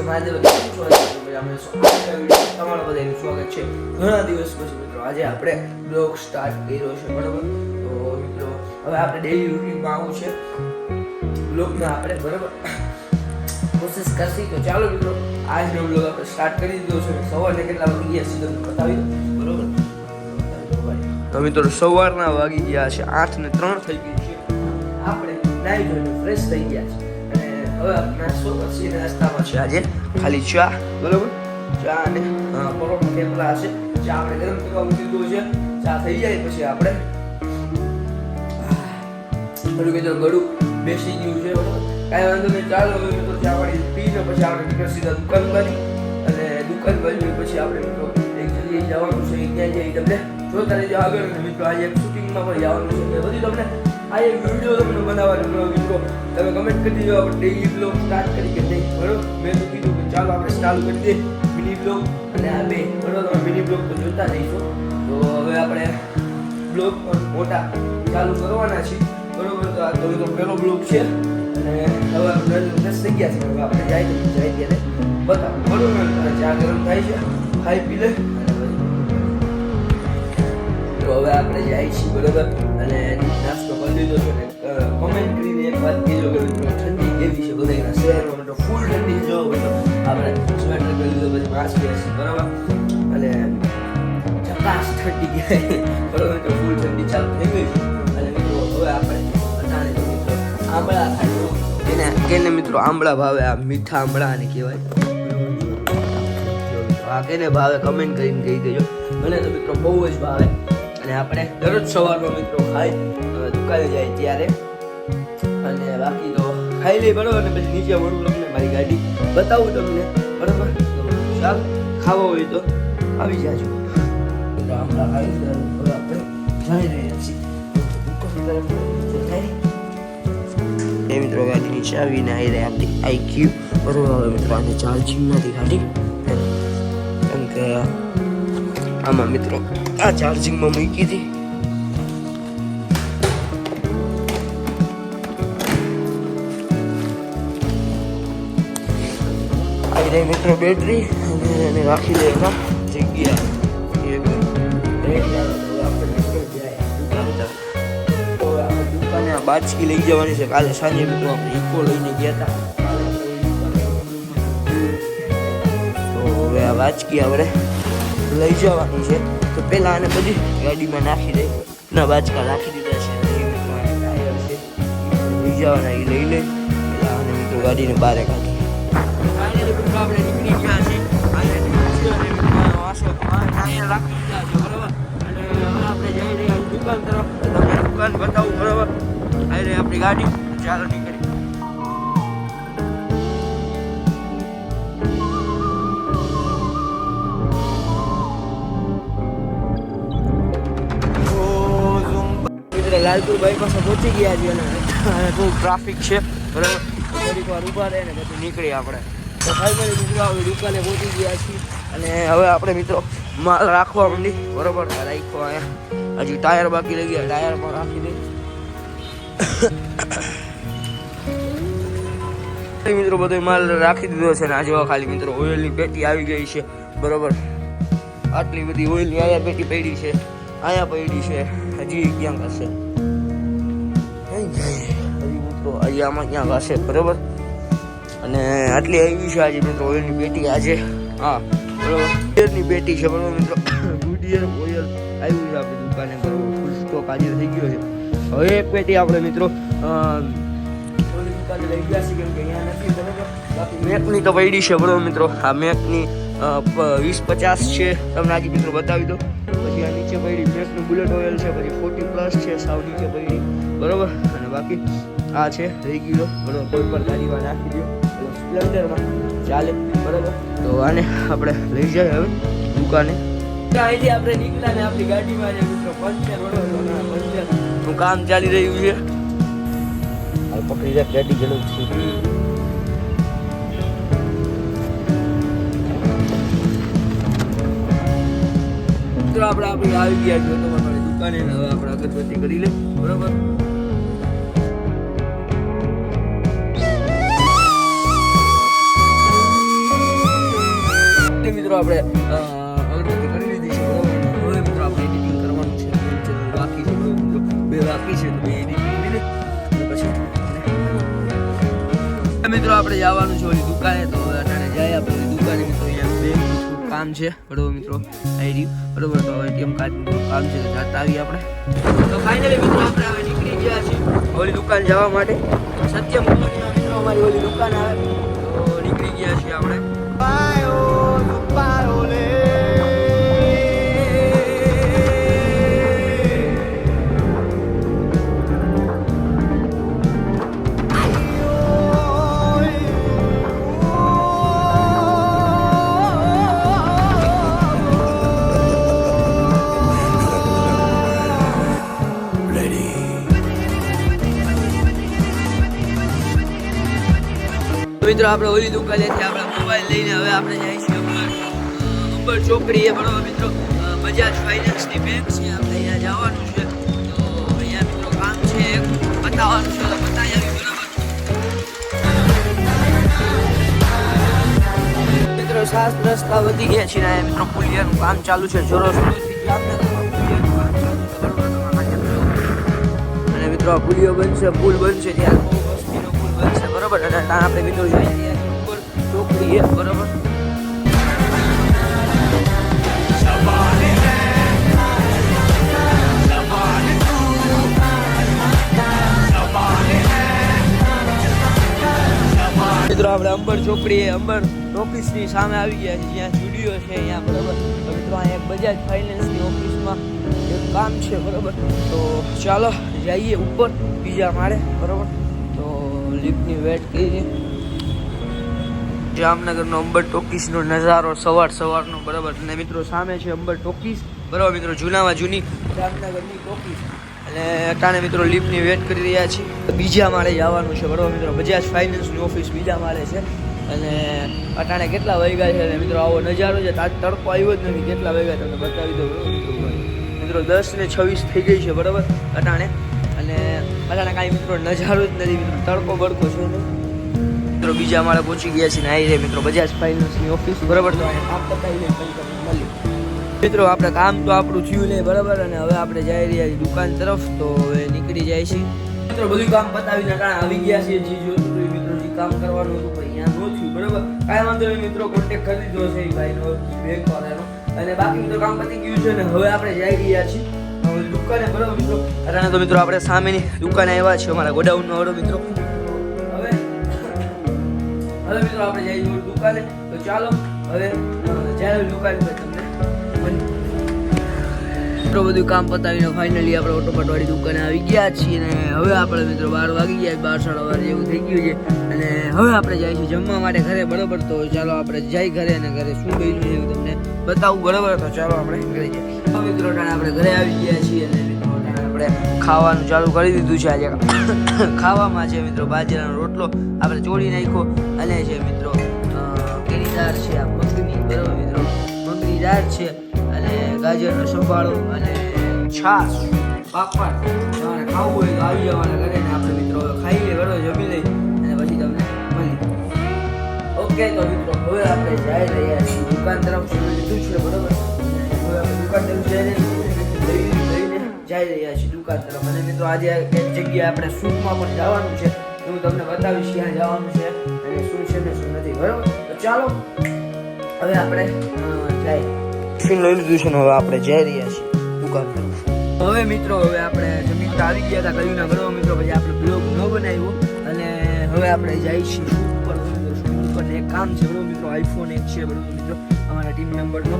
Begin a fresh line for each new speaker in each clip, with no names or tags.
છો? ભાઈ અમે. તમારા બધાનું સ્વાગત છે. ઘણા દિવસ પછી મિત્રો, આજે આપણે બ્લોગ સ્ટાર્ટ કર્યો છે, બરાબર? તો મિત્રો, હવે આપણે ડેલી રૂટીનમાં આવું છે. બ્લોગમાં આપણે, બરાબર? કોશિશ કરશી તો ચાલો મિત્રો, આજનો બ્લોગ આપણે સ્ટાર્ટ કરી દીધો છે. સવારને કેટલા વાગી ગયા સીધા બતાવી દો બરોબર? તો મિત્રો, સવારના વાગી ગયા છે, આઠ ને ત્રણ થઈ ગઈ છે. આપણે નાઈ ધોઈને ફ્રેશ થઈ ગયા છે. હવે આપણે નાસ્તો કરશી નાસ્તામાં છે આજે? ખાલી ચા, બરોબર? ચા અને પરોઠા છે ચા આપણે ગરમ કરવા મૂકી છે. ચા થઈ જાય પછી આપણે. થોડું કીધું, ગળું બેસી ગયું છે, બરોબર? કાંઈ વાંધો નહીં, ચાલો મિત્રો, ચા પાણી પી લો, પછી આપણે નીકળ સીધા દુકાન કરી અને દુકાન બાજુ પછી આપણે મિત્રો એક જગ્યાએ જવાનું છે ત્યાં જઈ તમને. જોતા રહેજો આગળ મિત્રો આજે શૂટિંગમાં પણ જવાનું છે બધી તમને આ એક વીડિયો તમને બનાવવાનો મિત્રો તમે કમેન્ટ કરી દો આપણે ડેઈલી બ્લોગ સ્ટાર્ટ કરી કે નહીં બરો મેં તો કીધું કે ચાલો આપણે ચાલુ કરી દઈએ મિની બ્લોગ અને આ બે બરો તમે મિની બ્લોગ તો જોતા રહીશો. તો હવે આપણે બ્લોગ પણ મોટા ચાલુ કરવાના છે બરોબર? તો આ તો પહેલો બ્લોગ છે. અને હવે આપણે દસ થઈ ગયા છે. હવે આપણે જાય જાય ત્યારે બતાવો. બરોબર? ચા ગરમ થાય છે. ખાઈ પી લે. તો હવે આપણે જાય છીએ, બરોબર? અને નાસ્તો કરી દીધો છે કમેન્ટ કરીને એક વાત કહેજો કે ઠંડી કેવી છે બધાના શહેરમાં? તો ફૂલ ઠંડી જો મતલબ આપણે સ્વેટર કરી લીધો, પછી માસ્ક પહેરશું બરાબર? અને ચકાસ ઠંડી કહેવાય. બરાબર તો ફૂલ ઠંડી ચાલુ થઈ ગઈ અને મિત્રો, હવે આપણે બધાને મિત્રો આંબળા એને કેને મિત્રો, આંબળા ભાવે, આ મીઠા આંબળા ને કહેવાય આ કેને ભાવે કમેન્ટ કરીને કહી દેજો. મને તો મિત્રો બહુ જ ભાવે. અને આપણે દરરોજ સવારનો મિત્રો ખાઈ દુકાને જાય ત્યારે. અને બાકી તો ખાઈ લઈ બરોબર? અને પછી નીચે વળું તમને મારી ગાડી. બતાવું તમને, બરોબર? ચાલ, ખાવો હોય તો આવી જાજો. હમણાં ખાઈ આપણે જઈ રહ્યા છીએ. એ મિત્રો ગાડી નીચે આવીને આવી રહી આપણી આઈક્યુ બરોબર મિત્રો આને ચાર્જિંગ નથી ગાડી કેમ કે આમાં મિત્રો, આ ચાર્જિંગમાં મૂકી હતી આવી રહી મિત્રો બેટરી અને એને રાખી દે એમાં જગ્યા. બાચકી લઈ જવાની છે. કાલે સાંજે મિત્રો આપણે ઇકો લઈને ગયા હતા તો હવે આ બાચકી આપણે લઈ જવાની છે. તો પહેલાં આને બધી ગાડીમાં નાખી દે. ના બાજકા નાખી દીધા છે. લઈ જવાના, એ લઈ લે. પહેલાં આને મિત્રો ગાડીને બહાર કાઢી. આપણે નીકળી ગયા છે. આપણે જઈ રહ્યા દુકાન તરફ. દુકાન બતાવું, બરાબર? આવી રહી આપણી ગાડી. ચાલો નીકળી લાલપુરભાઈ પાસે પહોંચી ગયા છીએ અને બહુ ટ્રાફિક છે. બરાબર થોડીક વાર ઊભા રહે ને પછી નીકળી આપણે. તો ફાઇનલી મિત્રો હવે દુકાને પહોંચી ગયા છીએ. અને હવે આપણે મિત્રો માલ રાખવા માંડી. બરાબર? રાખો અહીંયા. હજી ટાયર બાકી લઈ ગયા. ટાયરમાં રાખી દે. મિત્રો બધો માલ રાખી દીધો છે ને આ જેવા ખાલી મિત્રો ઓઇલની પેટી આવી ગઈ છે. બરોબર? આટલી બધી ઓઇલની આયા પેટી પડી છે. આયા પડી છે. હજી ક્યાંક હશે? મિત્રો ત્યાં ક્યાંક હશે બરોબર? અને આટલી આવી છે આજે મિત્રો ઓઇલની પેટી આજે. હા, બરોબર. ઓઇલની પેટી છે, બરોબર મિત્રો. ગુડિયર ઓઇલ આવ્યું છે આપણી દુકાને, બરોબર. ફૂલ સ્ટોક આજે થઈ ગયો છે. હવે એક પેટી આપણે મિત્રો બાકી મેકની તો પડી છે, બરોબર મિત્રો. આ મેકની વીસ પચાસ છે. તમને આજે મિત્રો બતાવી દો પછી આ નીચે પડી મેકનું બુલેટ ઓઇલ છે, પછી ફોર્ટી પ્લસ છે, સાવ નીચે પડી. બરોબર? અને બાકી આ છે રેગ્યુલર બરોબર કોઈ પણ ગાડીમાં નાખી દો સ્પ્લેન્ડરમાં. ચાલે બરોબર. તો આને આપણે લઈ જાય હવે દુકાને. અહીંથી આપણે નીકળ્યા ને આપણી ગાડીમાં જે મિત્રો પંચર બરોબર. પંચર. નું કામ ચાલી રહ્યું છે? હાલ પકડી જાય ગાડી ગયેલું છે. મિત્રો આપણે આપણે આવી ગયા છો તમારી દુકાને હવે આપણે અગરબત્તી કરી લે બરોબર? મિત્રો, આપણે મિત્રો, આપણે બાકી બે બાકી છે. બે પછી મિત્રો, આપણે જવાનું છે ઓલી દુકાને. તો અટાણે જાય આપણે દુકાને. મિત્રો, અહીંયા બેંકનું કામ છે. બરોબર મિત્રો આવી રહ્યું. બરોબર? તો એટીએમ કાર્ડનું કામ છે તો જાતા આવીએ આપણે. તો ફાઇનલી મિત્રો, આપણે હવે નીકળી ગયા છીએ ઓલી દુકાન જવા માટે. સત્યમ મિત્રો, અમારી ઓલી દુકાન આવે. તો નીકળી ગયા છીએ આપણે. મિત્રો આપણે ઓલી દુકાનેથી આપણે મોબાઈલ લઈને હવે આપણે જઈએ છીએ અંબર એ બરોબર મિત્રો બજાજ ફાઇનાન્સની બેંક છે. આપણે અહીંયા જવાનું છે. તો અહીંયા મિત્રો કામ છે બતાવવાનું છે બતાવી બરોબર? મિત્રો, સાત રસ્તા વધી ગયા છે ને મિત્રો પુલિયાનું કામ ચાલુ છે. જોરો અને મિત્રો, આ પુલિયો બનશે, પુલ બનશે ત્યાં. બહુ વસ્તીનો પુલ બનશે, બરોબર? અને ત્યાં આપણે મિત્રો જોઈએ ચોકડીએ બરોબર? અંબર ચોકડીએ અંબર ઓફિસની સામે આવી ગયા છે, જ્યાં સ્ટુડિયો છે અહીંયા, બરોબર? તો મિત્રો અહીંયા બજાજ ફાઇનાન્સની ઓફિસમાં એક કામ છે, બરોબર? તો ચાલો, જઈએ ઉપર, બીજા માળે, બરોબર? તો લિફ્ટની વેટ કરીએ જામનગરનો અંબર ટોકીસનો નજારો સવાર સવારનો, બરાબર? અને મિત્રો, સામે છે અંબર ટોકીસ બરાબર મિત્રો? જૂનામાં જૂની જામનગરની ટોકીસ અને અટાણે મિત્રો લિફ્ટની વેટ કરી રહ્યા છીએ. બીજા માળે જવાનું છે, બરાબર મિત્રો? બજાજ ફાઇનાન્સની ઓફિસ બીજા માળે છે. અને અટાણે કેટલા વાગ્યા છે અને મિત્રો આવો નજારો છે? તાજ તડકો આવ્યો જ નથી. કેટલા વાગ્યા તમને બતાવી દઉં મિત્રો, દસ ને છવ્વીસ થઈ ગઈ છે, બરાબર? અટાણે. અને અટાણે કાંઈ મિત્રો નજારો જ નથી. મિત્રો, તડકો બડકો છે મિત્રો, બીજા માળે પહોંચી ગયા છે ને આવી રે મિત્રો બજાજ ફાઇનાન્સની ઓફિસ. બરાબર? તો કામ પતાવી લઈએ પછી તમને મળીએ મિત્રો, આપણે કામ તો આપણું થયું નહીં, બરાબર? અને હવે આપણે જઈ રહ્યા દુકાન તરફ, તો હવે નીકળી જાય છે. મિત્રો, બધું કામ પતાવીને કારણે આવી ગયા છીએ જે જોતું મિત્રો જે કામ કરવાનું હતું, પણ અહીંયા ન થયું, બરાબર? કાંઈ વાંધો નહીં, મિત્રો કોન્ટેક્ટ કરી દીધો છે ભાઈનો બેંક વાળાનો. અને બાકી મિત્રો કામ પતી ગયું છે ને હવે આપણે જઈ રહ્યા છીએ દુકાને, બરાબર, મિત્રો? તો, મિત્રો, આપણે સામેની દુકાને આવ્યા છીએ, અમારા ગોડાઉનનો હરો મિત્રો. હવે હવે, મિત્રો, આપણે જઈએ દુકાને. તો ચાલો, હવે જ્યારે દુકાન પર. મિત્રો, બધું કામ પતાવીને ફાઇનલી આપણે ઓટોપાટવાળી દુકાને આવી ગયા છીએ અને હવે આપણે મિત્રો બાર વાગી ગયા બાર સાડા બાર જેવું થઈ ગયું છે અને હવે આપણે જાય છીએ જમવા માટે ઘરે, બરોબર? તો ચાલો આપણે જઈ ઘરે અને ઘરે શું બન્યું છે એવું તમને બતાવું, બરોબર? તો ચાલો આપણે ઘરે જઈએ હવે મિત્રો આપણે ઘરે આવી ગયા છીએ અને આપણે ખાવાનું ચાલુ કરી દીધું છે આજે. ખાવામાં છે મિત્રો બાજરાનો રોટલો, આપણે ચોળી નાખ્યો. અને છે મિત્રો કેરીદાર છે, આ મગની, બરોબર મિત્રો? મગની દાળ છે ગાજરનો સંભાળો અને છાશ, પાપડ તમારે ખાવું હોય તો આવી જવાના ઘરે ને આપણે મિત્રો ખાઈ લે ઘરો જમી લઈ અને પછી તમને મળી ઓકે, તો મિત્રો હવે આપણે જઈ રહ્યા છીએ દુકાન તરફ. લીધું છે, બરોબર? દુકાન તરફ જઈ લઈને જઈ રહ્યા છીએ દુકાન તરફ. અને મિત્રો આજે એક જગ્યાએ આપણે શૂટમાં પણ જવાનું છે. હું તમને બતાવીશ ક્યાં જવાનું છે અને શું છે ને શું નથી, બરોબર? તો ચાલો, હવે આપણે જઈએ. ટિફિન લઈ લીધું છે ને હવે આપણે જઈ રહ્યા છીએ દુકાન પર હવે મિત્રો, હવે આપણે જમીન તો આવી ગયા હતા કયું ના કરો મિત્રો, પછી આપણે બ્લોગ ન બનાવ્યો અને હવે આપણે જઈ છીએ ઉપર ઉપર. એક કામ છે, બરોબર મિત્રો આઈફોન એક છે, બરોબર મિત્રો, અમારા ટીમ મેમ્બરનો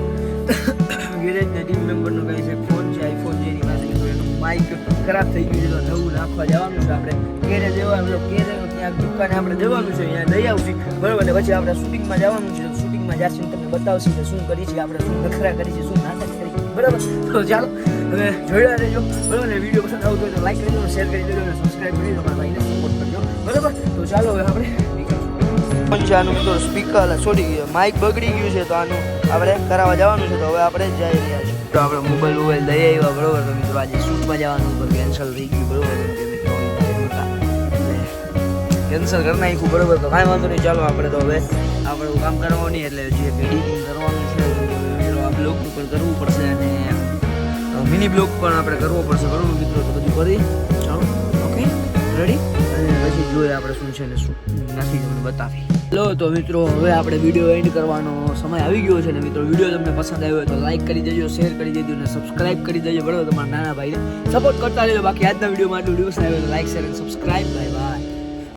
ગેરેજના ટીમ મેમ્બરનો કહે છે ફોન છે આઈફોન જેની પાસે એનું માઇક ખરાબ થઈ ગયું છે, તો નવું નાખવા જવાનું છે, આપણે કેરે જવાનું ઘેરે કેરે ત્યાં દુકાને આપણે જવાનું છે, અહીંયા લઈ આવશું. બરોબર, ને પછી આપણે શૂટિંગમાં જવાનું છે શૂટિંગમાં જશું તમને બતાવશું કે શું કરી છે આપણે શું નખરા કરી છે શું નાટક કરી બરાબર? તો ચાલો, હવે જોડ્યા રહેજો. બરાબર? વીડિયો પસંદ આવતો હોય તો લાઈક કરી દો શેર કરી દેજો, અને સબસ્ક્રાઈબ કરી દો મારા ભાઈને સપોર્ટ કરજો. બરાબર? તો ચાલો હવે આપણે નીકળીશું તો સ્પીકર છોડી ગયો માઇક બગડી ગયું છે, તો આનું આપણે કરાવવા જવાનું છે, તો હવે આપણે જઈ રહ્યા છીએ. તો આપણે મોબાઈલ મોબાઈલ દઈ આવ્યા, બરોબર? તો મિત્રો આજે શૂટમાં જવાનું તો કેન્સલ થઈ ગયું, બરોબર? કેન્સલ કરી નાખ્યું, બરોબર? તો કાંઈ વાંધો નહીં, ચાલો આપણે તો હવે આપણે કામ કરવાની એટલે જે એડિટિંગ કરવાનું છે
બ્લોગનું પણ કરવું પડશે અને મિની બ્લોગ પણ આપણે કરવો પડશે. બરાબર મિત્રો? તો બધું કરી? ચાલો. ઓકે રેડી અને પછી જોઈએ આપણે શું છે ને શું નથી તમને બતાવી. લો તો મિત્રો હવે આપણે વીડિયો એન્ડ કરવાનો સમય આવી ગયો છે ને મિત્રો. વીડિયો તમને પસંદ આવ્યો હોય તો લાઈક કરી દેજો શેર કરી દેજો અને સબસ્ક્રાઇબ કરી દેજો. બરાબર? તમારા નાના ભાઈને સપોર્ટ કરતા રહેજો. બાકી આજના વિડીયોમાં આટલું વીડિયો આવ્યો તો લાઈક શેર અને સબસ્ક્રાઇબ